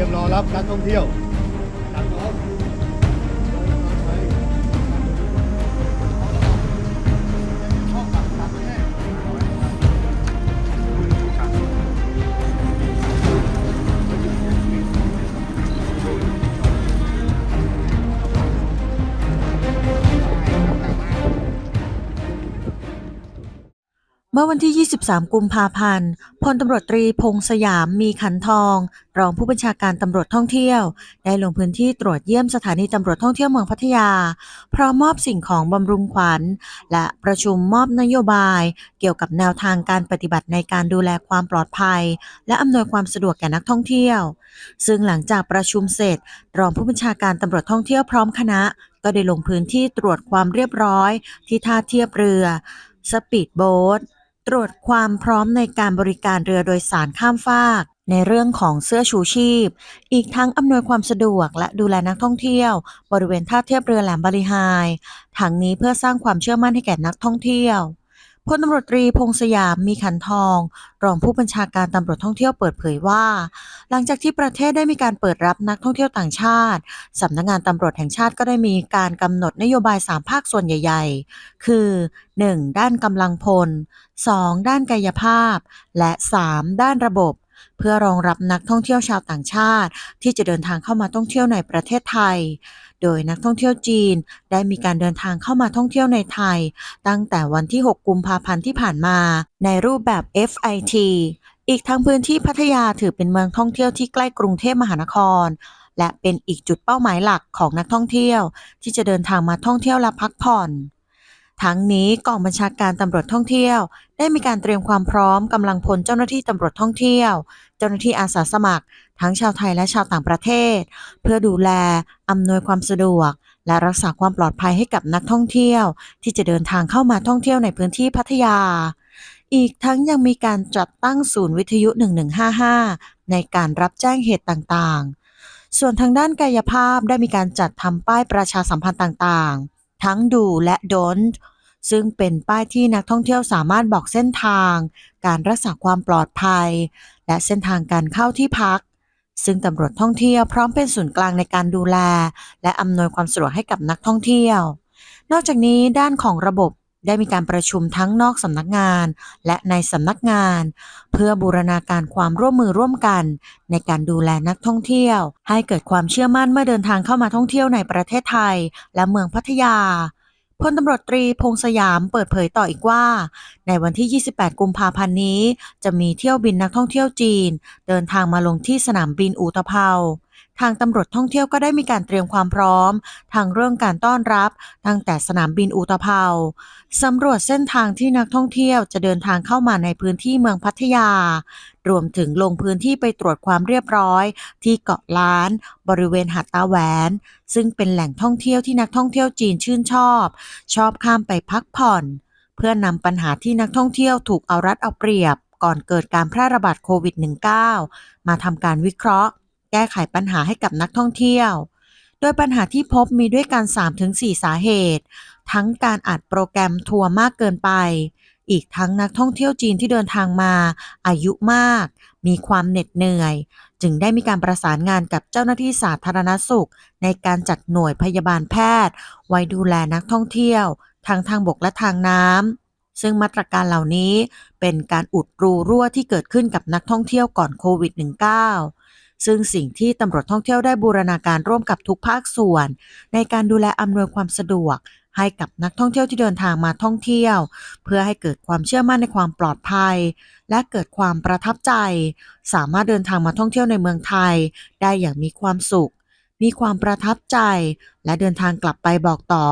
ตรียมรอรับนักท่องเที่ยว เมื่อวันที่ 23 กุมภาพันธ์ พลตำรวจตรีพงษ์สยามมีขันทอง รองผู้บัญชาการตำรวจท่องเที่ยว ได้ลงพื้นที่ตรวจเยี่ยมสถานีตำรวจท่องเที่ยวเมืองพัทยา พร้อมมอบสิ่งของบำรุงขวัญ และประชุมมอบนโยบาย เกี่ยวกับแนวทางการปฏิบัติในการดูแลความปลอดภัย และอำนวยความสะดวกแก่นักท่องเที่ยว ซึ่งหลังจากประชุมเสร็จ รองผู้บัญชาการตำรวจท่องเที่ยวพร้อมคณะ ก็ได้ลงพื้นที่ตรวจความเรียบร้อย ที่ท่าเทียบเรือ สปีดโบ๊ท ตรวจความพร้อมในการบริการเรือโดยสารข้ามฟาก ในเรื่องของเสื้อชูชีพ อีกทั้งอำนวยความสะดวกและดูแลนักท่องเที่ยว บริเวณท่าเทียบเรือแหลมบาลีไฮทั้งนี้เพื่อสร้างความเชื่อมั่นให้แก่นักท่องเที่ยว พลตำรวจตรีพงษ์สยามมีขันทอง รองผู้บัญชาการตำรวจท่องเที่ยวเปิดเผยว่า หลังจากที่ประเทศได้มีการเปิดรับนักท่องเที่ยวต่างชาติสำนักงานตำรวจแห่งชาติก็ได้มีการกำหนดนโยบาย 3 ภาคส่วนใหญ่ ๆ คือ 1. ด้านกำลังพล 2. ด้านกายภาพ และ 3. ด้านระบบ เพื่อรองรับนักท่องเที่ยวชาวต่างชาติ ที่จะเดินทางเข้ามาท่องเที่ยวในประเทศไทย โดยนักท่องเที่ยวจีนได้มีการเดินทางเข้ามาท่องเที่ยวในไทย ตั้งแต่วันที่ 6 กุมภาพันธ์ที่ผ่านมา ในรูปแบบ FIT อีกทั้งพื้นที่พัทยาถือเป็นเมืองท่องเที่ยวที่ใกล้กรุงเทพมหานคร และเป็นอีกจุดเป้าหมายหลักของนักท่องเที่ยว ที่จะเดินทางมาท่องเที่ยวและพักผ่อน ทั้งนี้กองบัญชาการตำรวจท่องเที่ยว ได้มีการเตรียมความพร้อมกำลังพลเจ้าหน้าที่ตำรวจท่องเที่ยว เจ้าหน้าที่อาสาสมัคร ทั้งชาวไทยและชาวต่างประเทศ เพื่อดูแลอำนวยความสะดวก และรักษาความปลอดภัยให้กับนักท่องเที่ยว ที่จะเดินทางเข้ามาท่องเที่ยวในพื้นที่พัทยา อีกทั้งยังมีการจัดตั้งศูนย์วิทยุ 1155 ในการรับแจ้งเหตุต่างๆ ส่วนทางด้านกายภาพได้มีการจัดทำป้ายประชาสัมพันธ์ต่างๆ ทั้งดูและ don't ซึ่งเป็นป้ายที่นักท่องเที่ยวสามารถบอกเส้นทาง การรักษาความปลอดภัย และเส้นทางการเข้าที่พัก ซึ่งตำรวจท่องเที่ยวพร้อมเป็นศูนย์กลางในการดูแล และอำนวยความสะดวกให้กับนักท่องเที่ยว นอกจากนี้ด้านของระบบ ได้มีการประชุมทั้งนอกสำนักงาน และในสำนักงาน เพื่อบูรณาการความร่วมมือร่วมกัน ในการดูแลนักท่องเที่ยว ให้เกิดความเชื่อมั่นเมื่อเดินทางเข้ามาท่องเที่ยวในประเทศไทย และเมืองพัทยาพลตำรวจตรีพงษ์สยามเปิดเผยต่ออีกว่า ในวันที่ 28 กุมภาพันธ์นี้ จะมีเที่ยวบินนักท่องเที่ยวจีน เดินทางมาลงที่สนามบินอูตะเภา ทางตำรวจท่องเที่ยวก็ได้มีการเตรียมความพร้อม ทางเรื่องการต้อนรับ ตั้งแต่สนามบินอูตะเภาสำรวจเส้นทางที่นักท่องเที่ยวจะเดินทางเข้ามาในพื้นที่เมืองพัทยา รวมถึงลงพื้นที่ไปตรวจความเรียบร้อย ที่เกาะล้าน บริเวณหาดตาแหวน ซึ่งเป็นแหล่งท่องเที่ยวที่นักท่องเที่ยวจีนชื่นชอบ ชอบข้ามไปพักผ่อน เพื่อนำปัญหาที่นักท่องเที่ยวถูกเอารัดเอาเปรียบ ก่อนเกิดการแพร่ระบาดโควิด -19 มาทำการวิเคราะห์ แก้ไขปัญหาให้กับนักท่องเที่ยว โดยปัญหาที่พบมีด้วยกัน 3-4 สาเหตุ ทั้งการอัดโปรแกรมทัวร์มากเกินไป อีกทั้งนักท่องเที่ยวจีนที่เดินทางมา อายุมาก มีความเหน็ดเหนื่อย จึงได้มีการประสานงานกับเจ้าหน้าที่สาธารณสุข ในการจัดหน่วยพยาบาลแพทย์ ไว้ดูแลนักท่องเที่ยว ทั้งทางบกและทางน้ำซึ่งมาตรการเหล่านี้เป็นการอุดรูรั่วที่เกิดขึ้นกับนักท่องเที่ยวก่อนโควิด -19 ซึ่งสิ่งที่ตำรวจท่องเที่ยวได้บูรณาการร่วมกับทุกภาคส่วน ในการดูแลอำนวยความสะดวก ให้กับนักท่องเที่ยวที่เดินทางมาท่องเที่ยว เพื่อให้เกิดความเชื่อมั่นในความปลอดภัย และเกิดความประทับใจ สามารถเดินทางมาท่องเที่ยวในเมืองไทย ได้อย่างมีความสุข มีความประทับใจ และเดินทางกลับไปบอกต่อ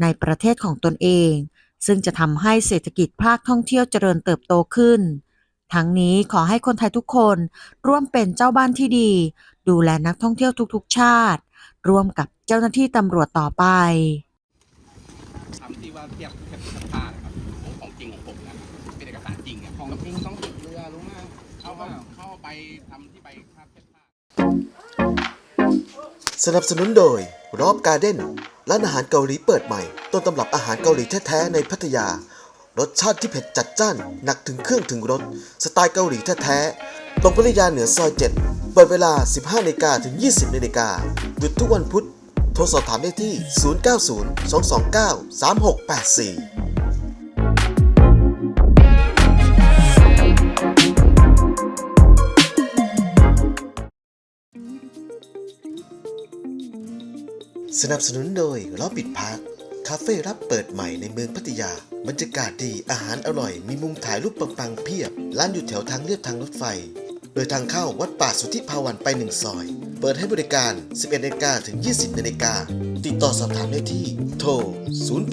ในประเทศของตนเอง ซึ่งจะทำให้เศรษฐกิจภาคท่องเที่ยวเจริญเติบโตขึ้น ทั้งนี้ขอให้คนไทยทุกคนร่วมเป็นเจ้าบ้านที่ดี ดูแลนักท่องเที่ยวทุกๆ ชาติ ร่วมกับเจ้าหน้าที่ตำรวจต่อไปทำที่ว่าเทียบเทียบเทียบท่านะครับของของจริงของผมนะเป็นเอกสารจริงอะของจริงต้องติดเรือรู้ไหมเข้าเข้าเข้าไปทำที่ไปท่าเทียบท่าสนับสนุนโดยรอบการ์เด้นร้านอาหารเกาหลีเปิดใหม่ ต้นตำรับอาหารเกาหลีแท้ๆในพัทยา รสชาติที่เผ็ดจัดจ้าน หนักถึงเครื่องถึงรส สไตล์เกาหลีแท้ๆ ตรงพัทยาเหนือซอย 7 เปิดเวลา 15นาฬิกาถึง 20นาฬิกาหยุดทุกวันพุธ โทรสอบถามได้ที่ 090 229 3684สนับสนุนโดยล้อปิดพัก คาเฟ่รับเปิดใหม่ในเมืองพัทยา บรรยากาศดีอาหารอร่อย มีมุมถ่ายรูปปังๆเพียบ ร้านอยู่แถวทางเลียบทางรถไฟ โดยทางเข้าวัดป่าสุทธิภาวันไปหนึ่งซอย เปิดให้บริการ 11นาฬิกาถึง 20นาฬิกาติดต่อสอบถามได้ที่ โทร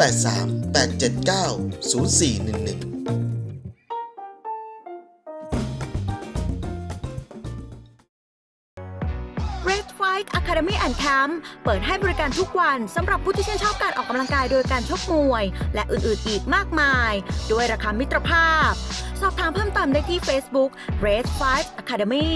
083 879 0411 Red Fight Academy and Camp เปิดให้บริการทุกวันสำหรับผู้ที่ชื่นชอบการออกกำลังกายโดยการชกมวย และอื่นๆอีกมากมาย ด้วยราคามิตรภาพ สอบถามเพิ่มเติมได้ที่ Facebook Race 5 Academy